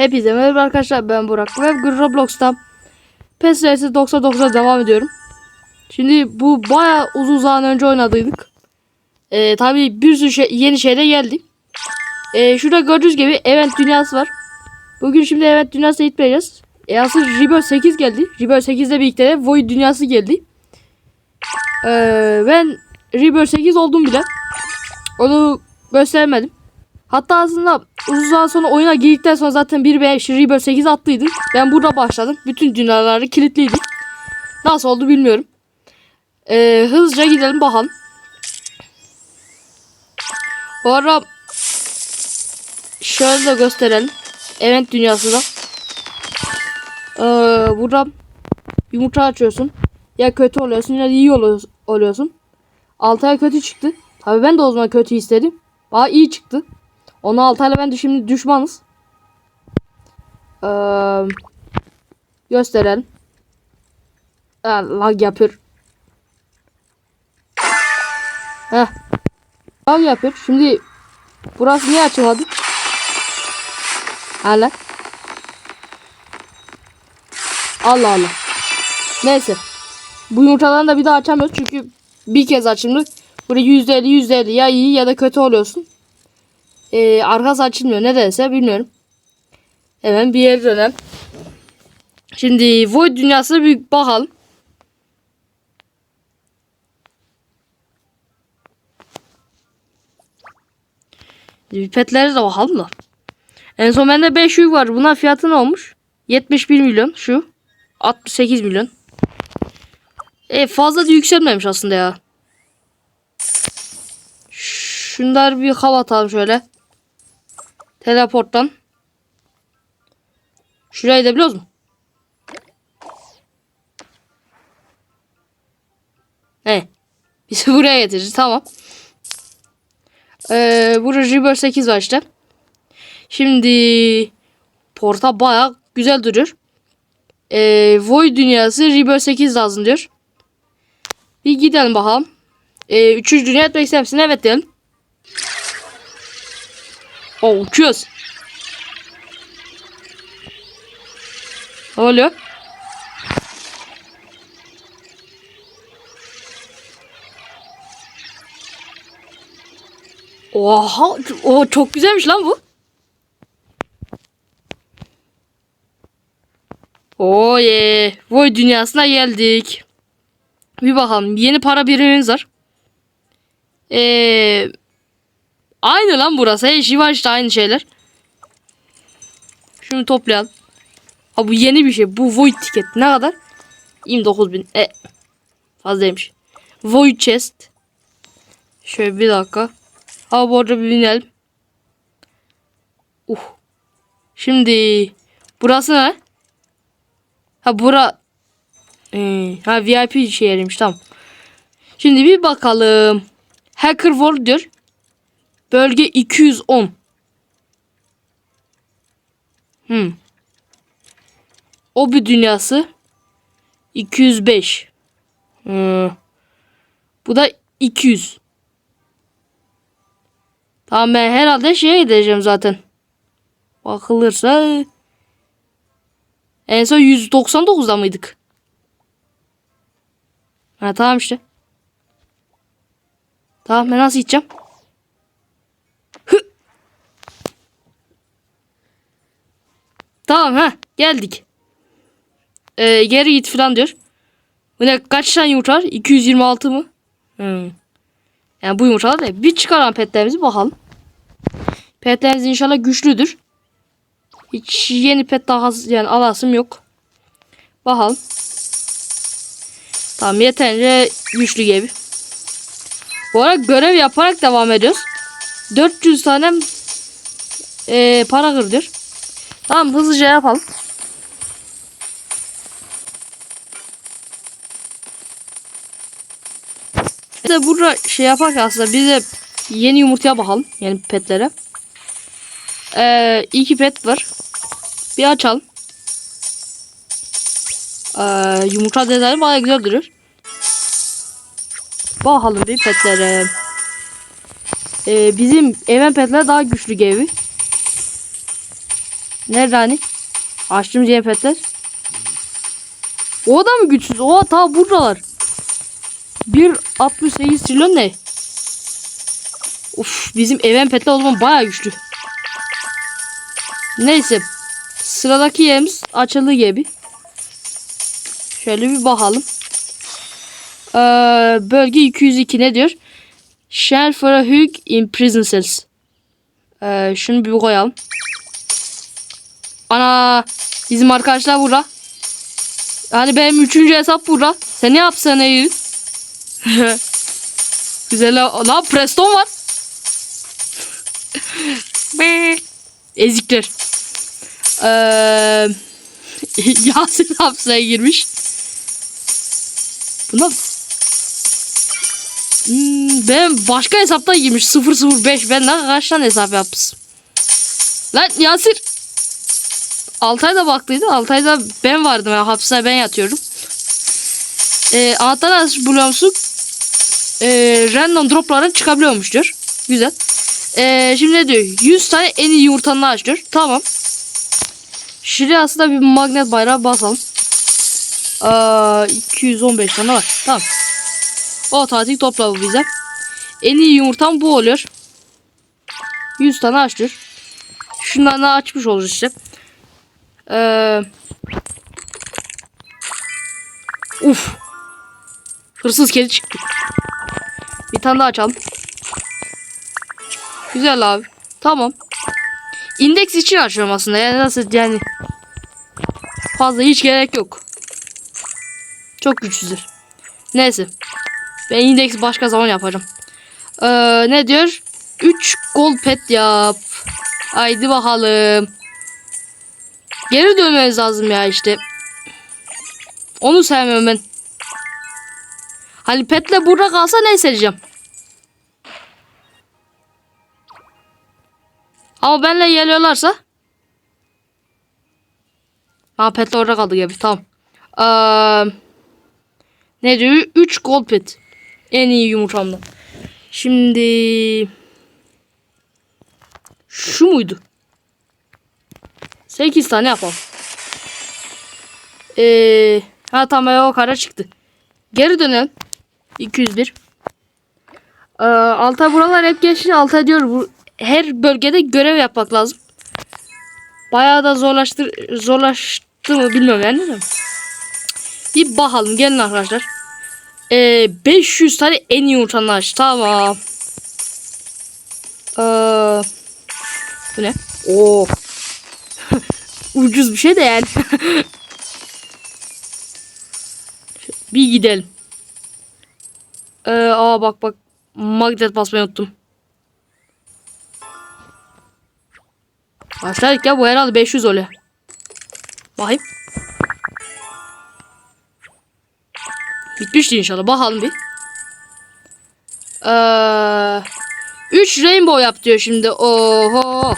Hepinize merhaba arkadaşlar ben Burak ve Roblox'ta PES vs 99'a devam ediyorum. Şimdi bu baya uzun zaman önce oynadıydık. Ee, tabii bir sürü şey, yeni şeyler geldi. Ee, şurada gördüğünüz gibi event dünyası var. Bugün şimdi event dünyasına gitmeyeceğiz. E, asıl Rebirth 8 geldi. Rebirth 8 ile birlikte de Void dünyası geldi. Ee, ben Rebirth 8 oldum bile. Onu göstermedim. Hatta aslında uzun zaman sonra oyuna girdikten sonra zaten 1.5 Rebirth 8 attıydı. Ben burada başladım. Bütün dünyaları kilitliydi. Nasıl oldu bilmiyorum. Ee, hızlıca gidelim bakalım. Bu ara şöyle de gösterelim. Event dünyası da. Ee, burada yumurta açıyorsun. Ya kötü oluyorsun ya iyi olu- oluyorsun. 6 ay kötü çıktı. Tabii ben de o zaman kötü istedim. Bana iyi çıktı. Onu Altay'la ben şimdi düşmanız. Ee, gösterelim. Ha, lag yapıyor. Heh. Lag yapıyor. Şimdi burası niye açılmadı? Hala. Allah Allah. Neyse. Bu yumurtalarını da bir daha açamıyoruz çünkü bir kez açıldı. Burada %50 %50 ya iyi ya da kötü oluyorsun. Ee, arkası açılmıyor. Nedense bilmiyorum. Hemen bir yere dönelim. Şimdi Void dünyasına bir bakalım. Petlere de bakalım da. En son bende 5 yük var. Buna fiyatı ne olmuş? 71 milyon şu. 68 milyon. E fazla da yükselmemiş aslında ya. Şunlar bir hava atalım şöyle. Teleporttan. Şuraya gidebiliyoruz mu? He. Bizi buraya getirir. Tamam. Ee, burada Rebirth 8 var işte. Şimdi porta baya güzel duruyor. Ee, Void dünyası Rebirth 8 lazım diyor. Bir gidelim bakalım. Ee, üçüncü dünya etmek ister? Evet diyelim. O uçuyoruz. Ne? Oha, o çok güzelmiş lan bu. Oye, Void dünyasına geldik. Bir bakalım. Yeni para birimimiz var. Eee Aynı lan burası. Her şey var işte aynı şeyler. Şunu toplayalım. Ha bu yeni bir şey. Bu Void ticket. Ne kadar? 29 bin. E, fazlaymış. Void chest. Şöyle bir dakika. Ha bu arada bir binelim. Uh. Şimdi burası ne? Ha bura ee, ha VIP şey yeriymiş tamam. Şimdi bir bakalım. Hacker World diyor. Bölge 210. Hmm. Obi dünyası 205. Hmm. Bu da 200. Tamam ben herhalde şeye gideceğim zaten. Bakılırsa en son 199'da mıydık? Ha tamam işte. Tamam ben nasıl gideceğim? Tamam ha geldik. Ee, geri git falan diyor. Bu ne kaç tane yumurta var? 226 mı? Hmm. Yani bu yumurtalar da bir çıkaran petlerimizi bakalım. Petlerimiz inşallah güçlüdür. Hiç yeni pet daha yani alasım yok. Bakalım. Tamam yeterince güçlü gibi. Bu arada görev yaparak devam ediyoruz. 400 tane e, para kırdır. Tamam hızlıca yapalım. İşte burada şey yapak aslında biz de yeni yumurtaya bakalım. Yani petlere. Ee, iki pet var. Bir açalım. Ee, yumurta detayı baya güzel duruyor. Bakalım bir petlere. Ee, bizim event petler daha güçlü gibi. Nerede hani? Açtım petler. O da mı güçsüz? O ta buradalar. 1.68 trilyon ne? Uf bizim even petler o zaman baya güçlü. Neyse. Sıradaki yerimiz açıldı gibi. Şöyle bir bakalım. Ee, bölge 202 ne diyor? Shell for a hug in prison cells. Ee, şunu bir koyalım. Ana bizim arkadaşlar burada. Yani benim üçüncü hesap burada. Sen ne yapsan iyi? Güzel la- Preston var. Be. Ezikler. Ee, Yasin hapsaya girmiş. Buna Hmm, ben başka hesaptan girmiş 005 ben ne kaç tane hesap yapmışım. Lan Yasir Altay'da baktıydı. Altay'da ben vardım ya hapse ben yatıyorum. Ee, anahtar buluyor musun? Ee, random droplardan çıkabiliyormuş diyor. Güzel. Ee, şimdi ne diyor? 100 tane en iyi yumurtanı aç diyor. Tamam. Şuraya aslında bir magnet bayrağı basalım. Aa, 215 tane var. Tamam. Otomatik topla bu bize. En iyi yumurtam bu oluyor. 100 tane aç diyor. Şundan da açmış oluruz işte. Ee, uf. Hırsız kedi çıktı. Bir tane daha açalım. Güzel abi. Tamam. İndeks için açıyorum aslında. Yani nasıl yani. Fazla hiç gerek yok. Çok güçsüzdür. Neyse. Ben indeks başka zaman yapacağım. Ee, ne diyor? 3 gold pet yap. Haydi bakalım. Geri dönmeniz lazım ya işte. Onu sevmiyorum ben. Hani petle burada kalsa ne seçeceğim? Ama benle geliyorlarsa. Ha petle orada kaldı gibi tamam. Ee, ne diyor? 3 gold pet. En iyi yumurtamdan. Şimdi şu muydu? 8 tane yapalım. Ee, ha tamam o kara çıktı. Geri dönelim. 201. Ee, Altay buralar hep geçti. Altay diyor bu her bölgede görev yapmak lazım. Bayağı da zorlaştır zorlaştı mı bilmiyorum yani. de. Bir bakalım gelin arkadaşlar. Ee, 500 tane en iyi aç. Tamam. Ee, bu ne? Oo. Ucuz bir şey de yani. bir gidelim. Ee, aa bak bak. Magnet basmayı unuttum. Başladık ya bu herhalde 500 oluyor. Bakayım. Bitmişti inşallah. Bakalım bir. Ee, 3 rainbow yap diyor şimdi. Oho.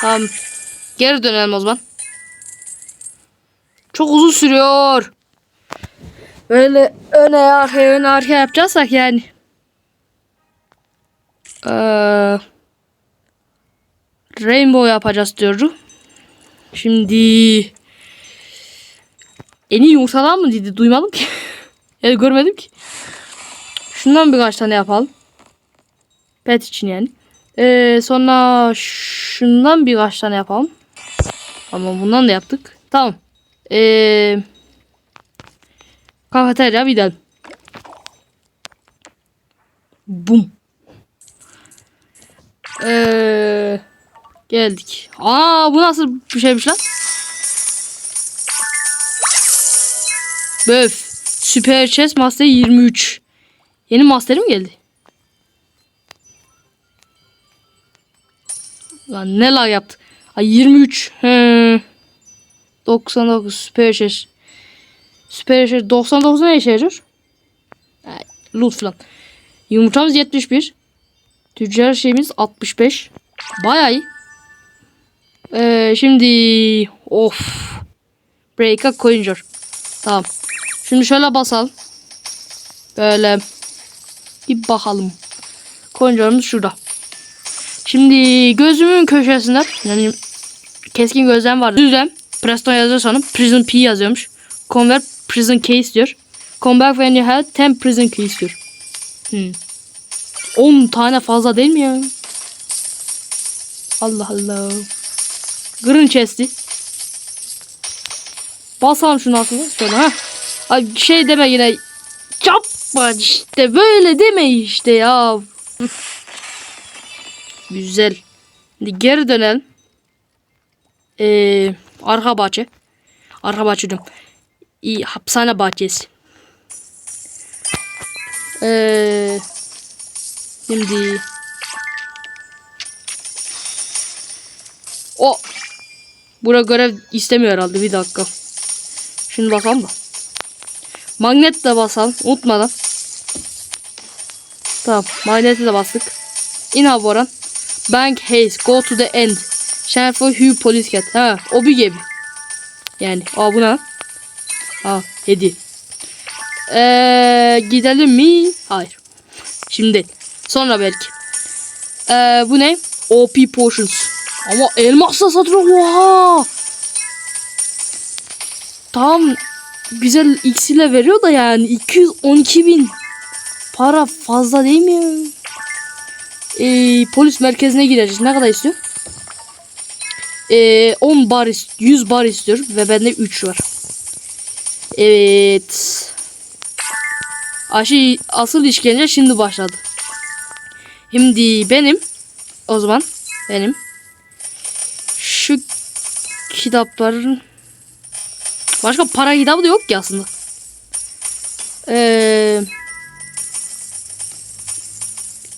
Tamam. Geri dönelim o zaman. Çok uzun sürüyor. Böyle öne arkaya öne arkaya yapacaksak yani. Ee, rainbow yapacağız diyorum. Şimdi en iyi yumurtalar mı dedi duymadım ki. yani görmedim ki. Şundan birkaç tane yapalım. Pet için yani. Ee, sonra şundan birkaç tane yapalım. Ama bundan da yaptık. Tamam. Ee, kafeterya gidelim. Bum. Ee, geldik. Aa bu nasıl bir şeymiş lan? Böf. Süper Chess Master 23. Yeni master'im geldi? Lan ne lag yaptı? Ay 23. He. 99 Süper Chess. Süper Chess 99 ne işe? Ay, loot falan. Yumurtamız 71. Tüccar şeyimiz 65. Bayağı iyi. Ee, şimdi of. Break'a koyunca. Tamam. Şimdi şöyle basalım. Böyle bir bakalım. Koyuncarımız şurada. Şimdi gözümün köşesinde yani keskin gözlem var. Düzlem. Preston yazıyor sanırım. Prison P yazıyormuş. Convert prison case diyor. Come back when you had 10 prison keys diyor. Hmm. 10 tane fazla değil mi ya? Allah Allah. Green chest'i. Basalım şunu aslında. Şöyle ha. Ay şey deme yine. Yapma işte böyle deme işte ya. Güzel. Şimdi geri dönelim. Ee, arka bahçe. Arka bahçe diyorum. İyi, hapishane bahçesi. Ee, şimdi o Bura görev istemiyor herhalde bir dakika. Şimdi bakalım da. Magnet de basalım unutmadan. Tamam magneti de bastık. İn abi Boran. Bank haze go to the end. Share for Hugh Police Cat. Ha o bir gibi. Yani aa bu ne? Ha hediye. Ee, gidelim mi? Hayır. Şimdi. Sonra belki. Ee, bu ne? OP Potions. Ama elmasla satılıyor. Oha! Tam güzel X ile veriyor da yani 212 bin para fazla değil mi Ee, polis merkezine gireceğiz. Ne kadar istiyor? Ee, 10 bar ist- 100 bar istiyor ve bende 3 var. Evet. Aşı asıl işkence şimdi başladı. Şimdi benim o zaman benim şu kitapların başka para kitabı da yok ki aslında. Ee,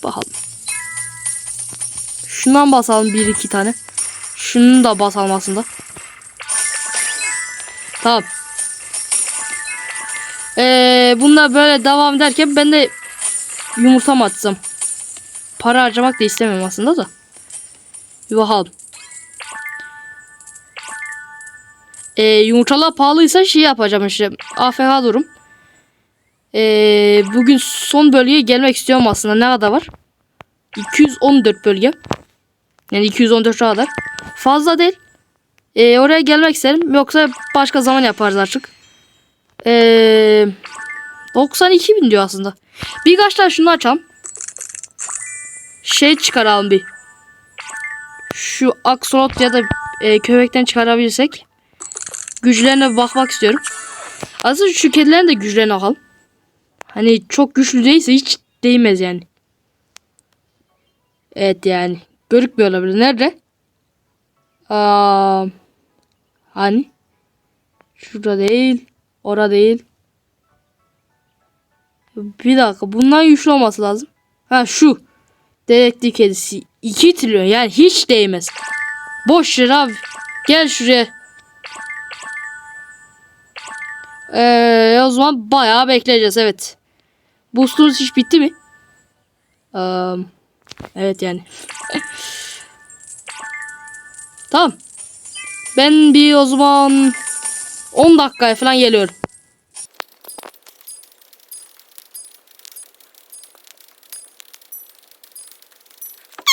bakalım. Şundan basalım bir iki tane. Şunun da basalım aslında. Tamam. Ee, bunlar böyle devam ederken ben de yumurta mı atsam? Para harcamak da istemiyorum aslında da. Bir bakalım. Ee, yumurtalar pahalıysa şey yapacağım işte. AFK durum. Ee, bugün son bölgeye gelmek istiyorum aslında. Ne kadar var? 214 bölge. Yani 214 kadar. Fazla değil. Ee, oraya gelmek isterim. Yoksa başka zaman yaparız artık. Ee, 92 bin diyor aslında. Birkaç tane şunu açalım. Şey çıkaralım bir. Şu aksolot ya da e, köpekten çıkarabilirsek. Güçlerine bakmak istiyorum. Aslında şu kedilerin de güçlerine bakalım. Hani çok güçlü değilse hiç değmez yani. Evet yani. Görükmüyor olabilir. Nerede? Aa, hani? Şurada değil. Orada değil. Bir dakika. Bundan güçlü olması lazım. Ha şu. Dedektif kedisi. 2 trilyon. Yani hiç değmez. Boş ver abi. Gel şuraya. Ee, o zaman bayağı bekleyeceğiz. Evet. Boostunuz hiç bitti mi? Ee, evet yani. tamam. Ben bir o zaman 10 dakikaya falan geliyorum.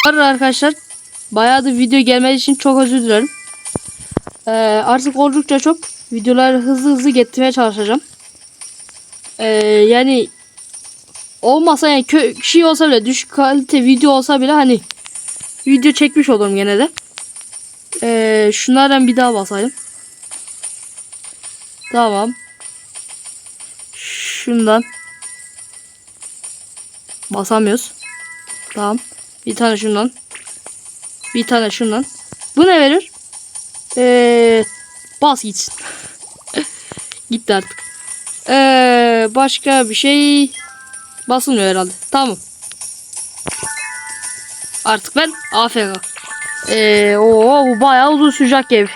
Arkadaşlar. Bayağı da video gelmediği için çok özür dilerim. Ee, artık oldukça çok videoları hızlı hızlı getirmeye çalışacağım. Ee, yani olmasa yani kö şey olsa bile düşük kalite video olsa bile hani video çekmiş olurum gene de. Ee, şunlardan bir daha basayım. Tamam. Şundan. Basamıyoruz. Tamam. Bir tane şundan. Bir tane şundan. Bu ne verir? Ee, bas gitsin. Gitti artık. Ee, başka bir şey basılmıyor herhalde. Tamam. Artık ben AFK. Ee, o bu bayağı uzun sürecek ev.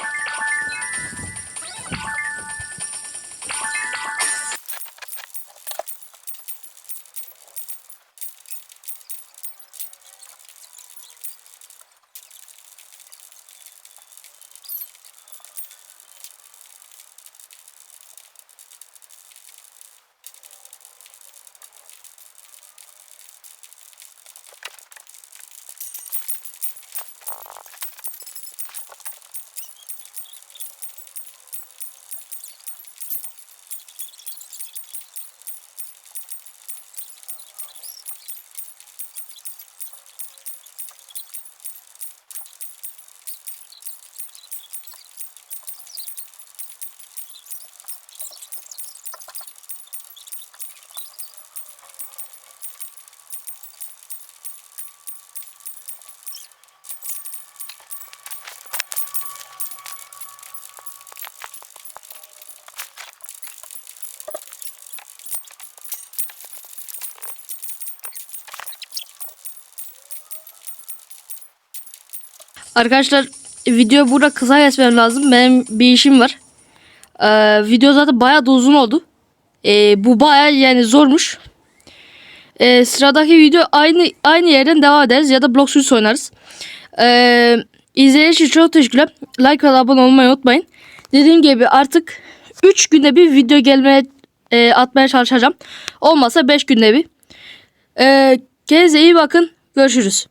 Arkadaşlar video burada kısa kesmem lazım. Benim bir işim var. Ee, video zaten bayağı da uzun oldu. Ee, bu bayağı yani zormuş. Ee, sıradaki video aynı aynı yerden devam ederiz ya da blok sürüsü oynarız. Ee, izlediğiniz için çok teşekkürler. Like ve abone olmayı unutmayın. Dediğim gibi artık 3 günde bir video gelmeye e, atmaya çalışacağım. Olmasa 5 günde bir. Ee, kendinize iyi bakın. Görüşürüz.